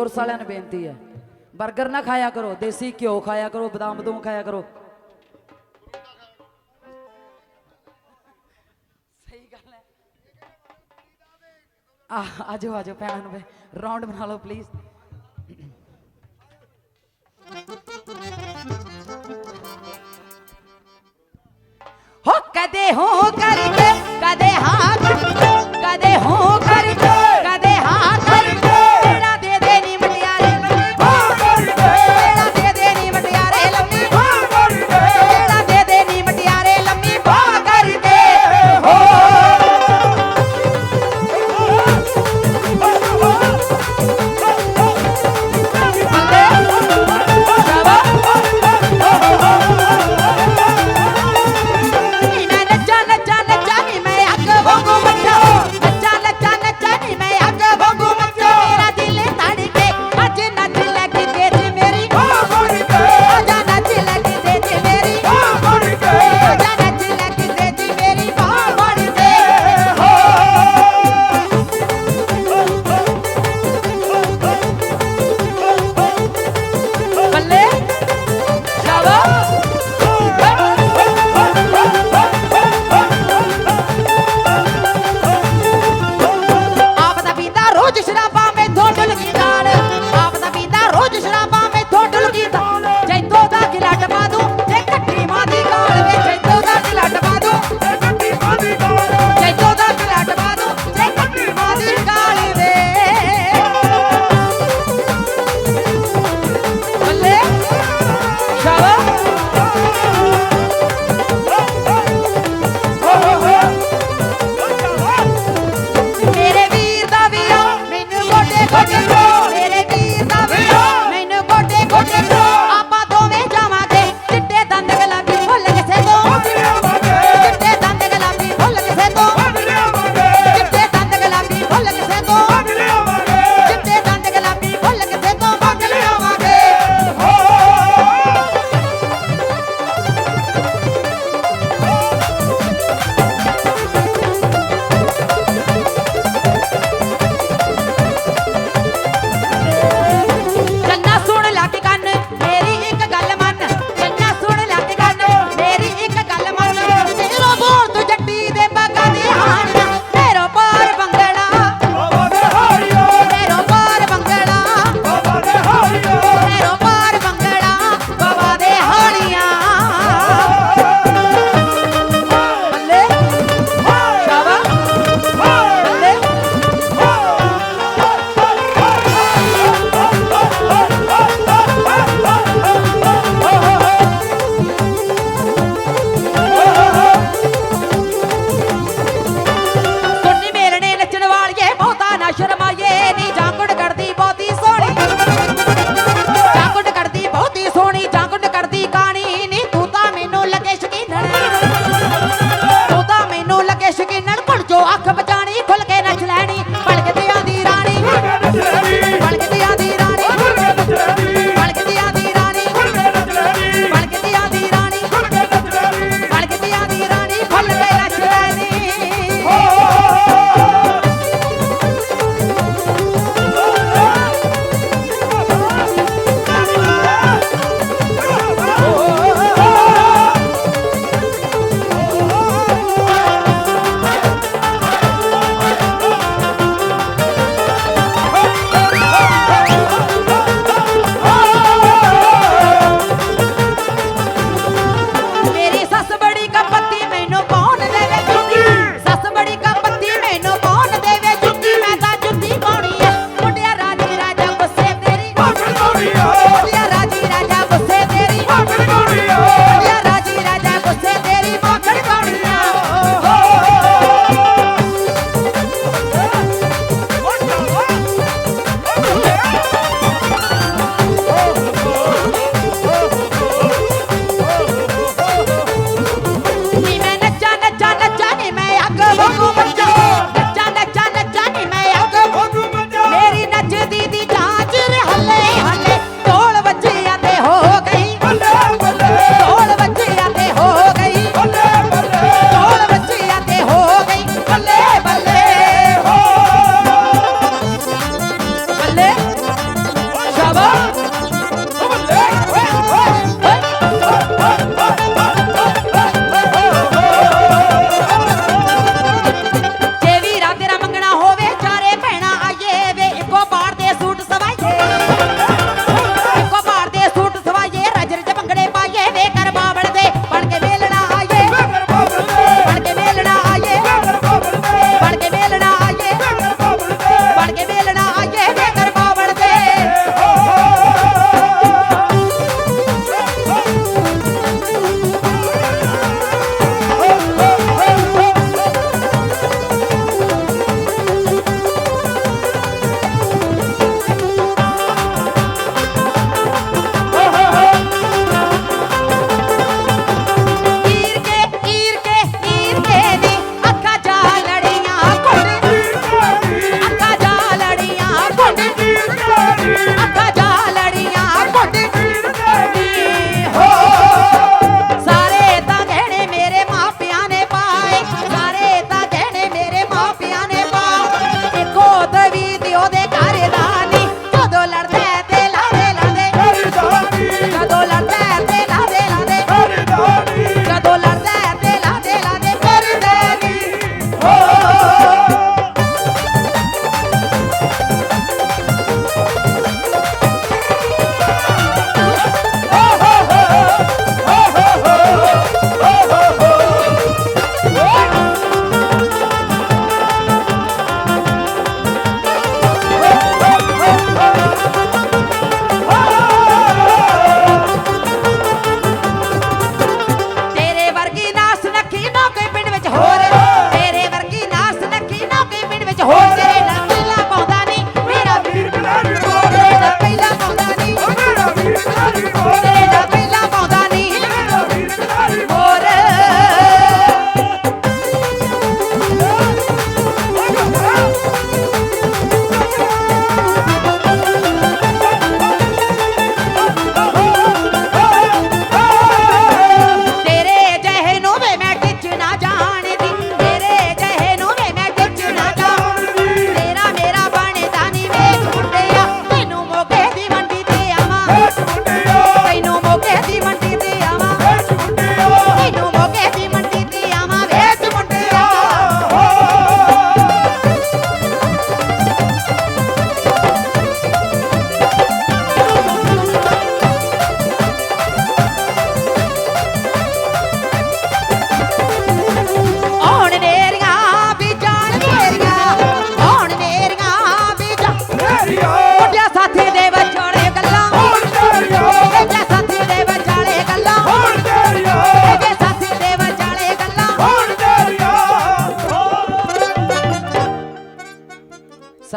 Force ਵਾਲਿਆਂ ਨੂੰ ਬੇਨਤੀ ਹੈ। 버ਗਰ ਨਾ ਖਾਇਆ ਕਰੋ, ਦੇਸੀ ਘਿਓ ਖਾਇਆ ਕਰੋ, ਬਦਾਮ ਬਦੂਮ ਖਾਇਆ ਕਰੋ। ਸਹੀ ਗੱਲ ਹੈ। ਆ ਆਜੋ ਆਜੋ ਭੈਣਾਂ ਨੂੰ ਰਾਉਂਡ ਬਣਾ ਲਓ ਪਲੀਜ਼ ਹੋ ਕਦੇ ਹੋ ਕਰਕੇ ਕਦੇ ਹਾਂ ਕਰਕੇ ਕਦੇ ਹੋ ਕਰਕੇ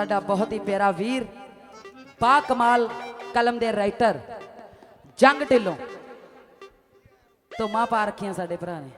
ਸਾਡਾ ਬਹੁਤ ਹੀ ਪਿਆਰਾ ਵੀਰ, ਬਾ ਕਮਾਲ ਕਲਮ ਦੇ ਰਾਈਟਰ, ਜੰਗ ਢਿੱਲੋਂ, ਧੁਮਾ ਪਾ ਰੱਖੀਆਂ ਸਾਡੇ ਭਰਾ ਨੇ।